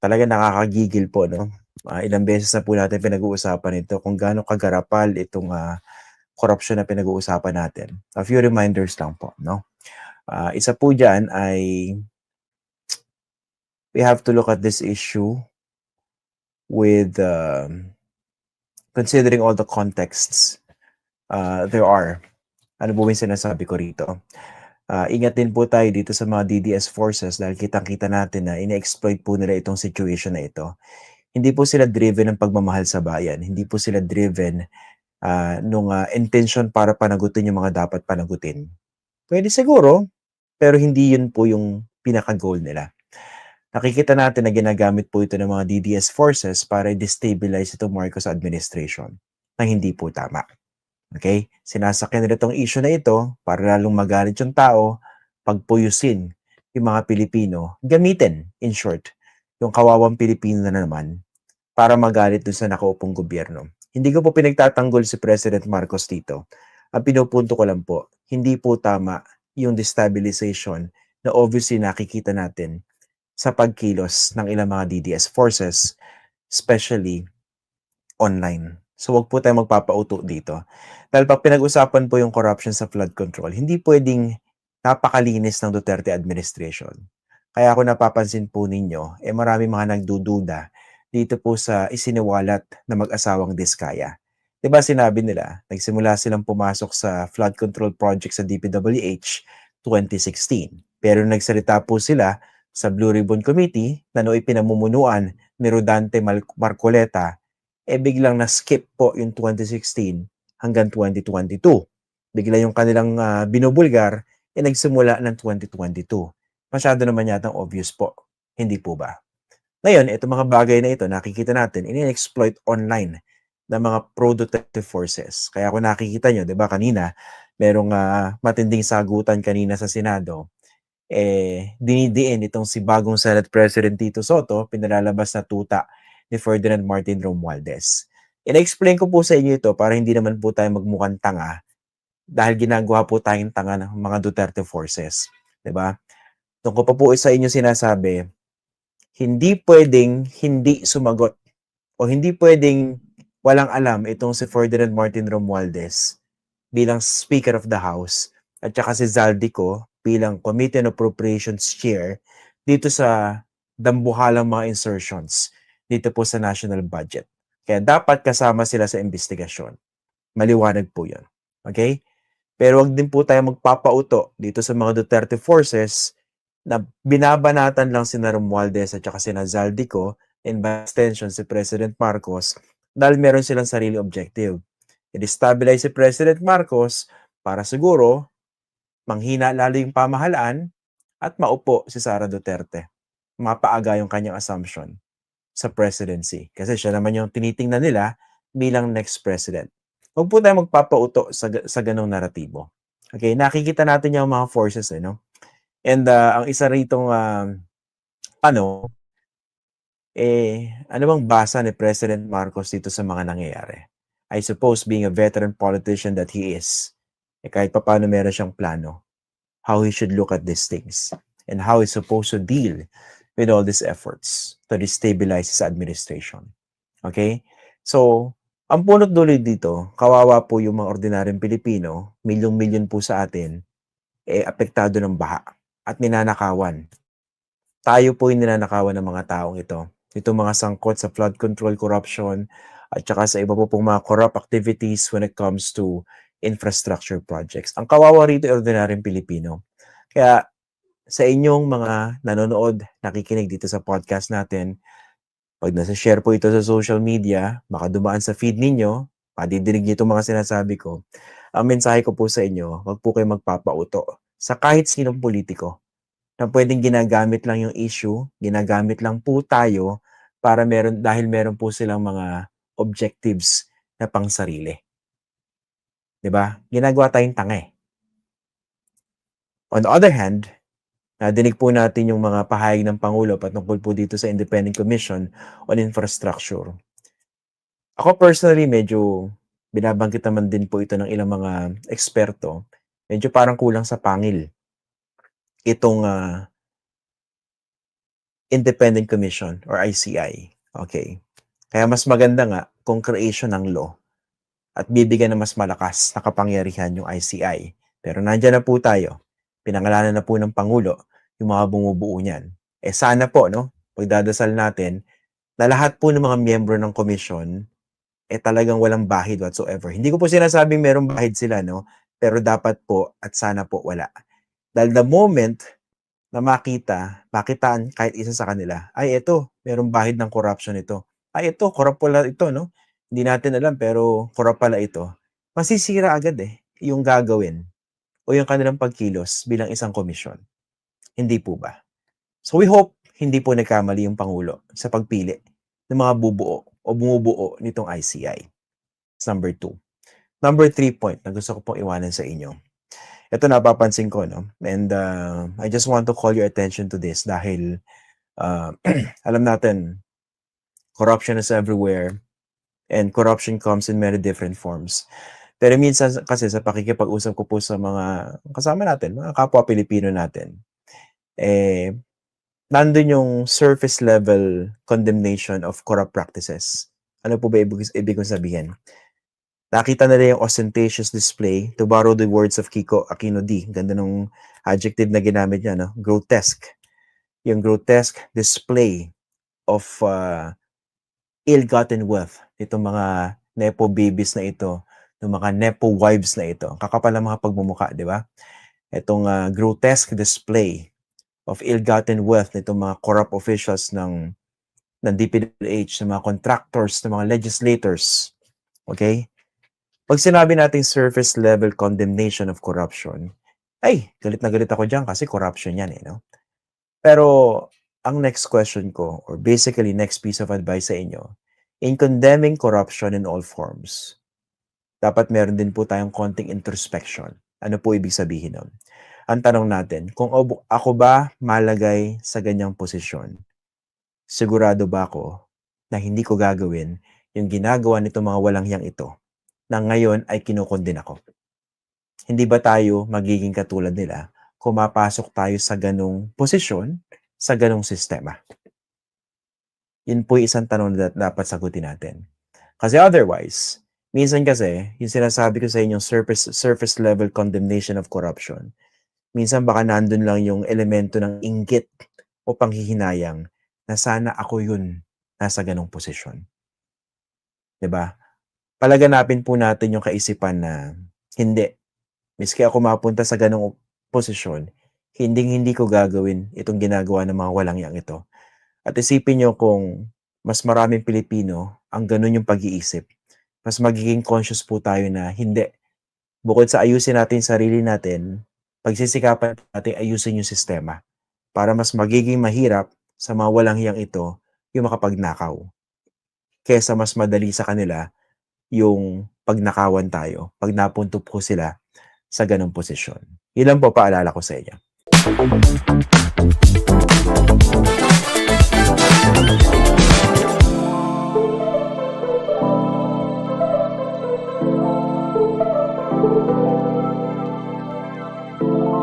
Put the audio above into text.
Talagang nakakagigil po 'no. Ah, ilang beses na po natin pinag-uusapan ito kung gaano kagarapal itong, ah, korapsiyon na pinag-uusapan natin. A few reminders lang po 'no. Ah, isa po diyan ay we have to look at this issue with, um, considering all the contexts, uh, there are. Ano po ba yung sinasabi ko rito? Ah, ingat din po tayo dito sa mga DDS forces dahil kitang-kita natin na ine-exploit po nila itong situation na ito. Hindi po sila driven ng pagmamahal sa bayan, hindi po sila driven, ah, nung, ah, intention para panagutin yung mga dapat panagutin. Puwede siguro, pero hindi yun po yung pinaka-goal nila. Nakikita natin na ginagamit po ito ng mga DDS forces para i-destabilize itong Marcos administration, na hindi po tama. Okey? Sinasakyan nila 'tong issue na ito para lalong magalit yung tao, pagpuyusin yung mga Pilipino, gamitin, in short, yung kawawang Pilipino na naman para magalit dun sa nakaupong gobyerno. Hindi ko po pinagtatanggol si President Marcos dito. Ang pinupunto ko lang po, hindi po tama yung destabilization na obviously nakikita natin sa pagkilos ng ilang mga DDS forces, especially online. So, wag po tayong magpapauto dito. Dahil 'pag pinag-usapan po yung corruption sa flood control, hindi puwedeng napakalinis ng Duterte administration. Kaya kung napapansin po ninyo, eh, maraming mga nagdududa dito po sa isiniwalat na mag-asawang Diskaya. 'Di ba sinabi nila, nagsimula silang pumasok sa flood control project sa DPWH 2016. Pero nagsalita po sila sa Blue Ribbon Committee na nooy pinamumunuan ni Rodante Marcoleta, eh, biglang na-skip po yung 2016 hanggang 2022. Bigla yung kanilang, ah, binubulgar, eh, nagsimula ng 2022. Masyado naman yatang obvious po, hindi po ba? Ngayon, itong mga bagay na ito nakikita natin ini-exploit online ng mga pro-Duterte forces. Kaya kung nakikita niyo, 'di ba kanina merong, ah, matinding sagutan kanina sa Senado, eh, dinidiin itong si bagong Senate President Tito Soto, pinalalabas na tuta ni Ferdinand Martin Romualdez. Ina-explain ko po sa inyo ito para hindi naman po tayo magmukhang tanga dahil ginagawa po tayong tanga ng mga Duterte forces, ba? Do'n ko pa po sa inyo sinasabi, hindi puwedeng hindi sumagot o hindi puwedeng walang alam itong si Ferdinand Martin Romualdez bilang Speaker of the House at saka si Zaldico bilang Committee on Appropriations Chair dito sa dambuhalang mga insertions dito po sa national budget. Kaya dapat kasama sila sa investigasyon. Maliwanag po 'yun, okey? Pero wag din po tayong magpapauto dito sa mga Duterte forces na binabanatan lang sina Romualdez at saka sina Zaldico and by extension si President Marcos dahil meron silang sarili objective. I-destabilize si President Marcos para siguro manghina lalo yung pamahalaan at maupo si Sara Duterte. Mapaaga yung kanyang assumption sa presidency kasi siya naman yung tinitingnan nila bilang next president. Huwag po tayong magpapauto sa sa gano'ng naratibo. Okey, nakikita natin yung mga forces, eh, 'no? And, ah, ang isa ritong, um, ano eh, ano bang basa ni President Marcos dito sa mga nangyayari? I suppose being a veteran politician that he is, eh, kahit papaano meron siyang plano how he should look at these things and how he's supposed to deal with all these efforts to destabilize his administration. Okey? So, ang punot dulo dito, kawawa po yung mga ordinaryong Pilipino, milyong-milyon po sa atin, eh, apektado ng baha at ninanakawan. Tayo po yung ninanakawan ng mga taong ito. Itong mga sangkot sa flood control corruption at saka sa iba po pong mga corrupt activities when it comes to infrastructure projects. Ang kawawa rito ay ordinaryong Pilipino. Kaya sa inyong mga nanonood, nakikinig dito sa podcast natin, 'pag nasa-share po ito sa social media, baka dumaan sa feed ninyo, madidinig niyo itong mga sinasabi ko. Ang mensahe ko po sa inyo, wag po kayong magpapauto sa kahit sinong politiko na puwedeng ginagamit lang yung issue, ginagamit lang po tayo para meron dahil meron po silang mga objectives na pangsarili. 'Di ba? Ginagawa tayong tanga, eh. On the other hand, nadinig po natin yung mga pahayag ng Pangulo patungkol po dito sa Independent Commission on Infrastructure. Ako personally medyo binabanggit naman din po ito ng ilang mga eksperto, medyo parang kulang sa pangil itong, ah Independent Commission or ICI. Okay. Kaya mas maganda nga kung creation ng law at bibigyan ng mas malakas na kapangyarihan yung ICI. Pero nandyan na po tayo. Pinangalanan na po ng Pangulo yung mga bumubuo niyan. Eh sana po, no? Pagdadasal natin na lahat po ng mga miyembro ng commission eh talagang walang bahid whatsoever. Hindi ko po sinasabing merong bahid sila, no? Pero dapat po at sana po wala. Dahil the moment na makita, makitaan kahit isa sa kanila, ay ito, merong bahid ng corruption ito. Ay ito, corrupt pala ito, no? Hindi natin alam pero corrupt pala ito. Masisira agad eh yung gagawin o yung kanilang pagkilos bilang isang komisyon. Hindi po ba? So we hope hindi po nagkamali yung Pangulo sa pagpili ng mga bubuo o bumubuo nitong ICI. That's number two. Number three point na gusto ko pong iwanan sa inyo. Ito napapansin ko, no? And uh, I just want to call your attention to this dahil uh, alam natin, corruption is everywhere and corruption comes in many different forms. Pero minsan kasi sa pakikipag-usap ko po sa mga kasama natin, mga kapwa Pilipino natin, eh, nandun yung surface level condemnation of corrupt practices. Ano po ba ibig, ibig kong sabihin? Nakita nila yung ostentatious display, to borrow the words of Kiko Aquino D. Ganda nung adjective na ginamit niya, no? Grotesque. Yung grotesque display of uh, ill-gotten wealth. Itong mga nepo babies na ito, ng mga nepo wives na ito. Kakapal ang mga pagmumuka, di ba? Itong uh, grotesque display of ill-gotten wealth nitong mga corrupt officials ng ng DPWH, ng mga contractors, ng mga legislators. Okay? Pag sinabi nating surface level condemnation of corruption, ay, galit na galit ako dyan kasi corruption yan eh, no? Pero, ang next question ko, or basically next piece of advice sa inyo, in condemning corruption in all forms, dapat meron din po tayong konting introspection. Ano po ibig sabihin nun? Ang tanong natin, kung ako ba malagay sa ganyang posisyon, sigurado ba ako na hindi ko gagawin yung ginagawa nito mga walang hiyang ito na ngayon ay kinukundin ako. Hindi ba tayo magiging katulad nila kung mapasok tayo sa ganong posisyon, sa ganong sistema? Yun po isang tanong na dapat sagutin natin. Kasi otherwise, minsan kasi, yung sinasabi ko sa inyong surface, surface level condemnation of corruption, minsan baka nandun lang yung elemento ng inggit o panghihinayang na sana ako yun nasa ganong posisyon. ba? palaganapin po natin yung kaisipan na hindi. Miski ako mapunta sa ganong posisyon, hindi hindi ko gagawin itong ginagawa ng mga walang yang ito. At isipin nyo kung mas maraming Pilipino ang ganun yung pag-iisip, mas magiging conscious po tayo na hindi. Bukod sa ayusin natin sarili natin, pagsisikapan natin ayusin yung sistema para mas magiging mahirap sa mga walang hiyang ito yung makapagnakaw. Kesa mas madali sa kanila yung pagnakawan tayo, pag napunto po sila sa ganong posisyon. Ilan po paalala ko sa inyo.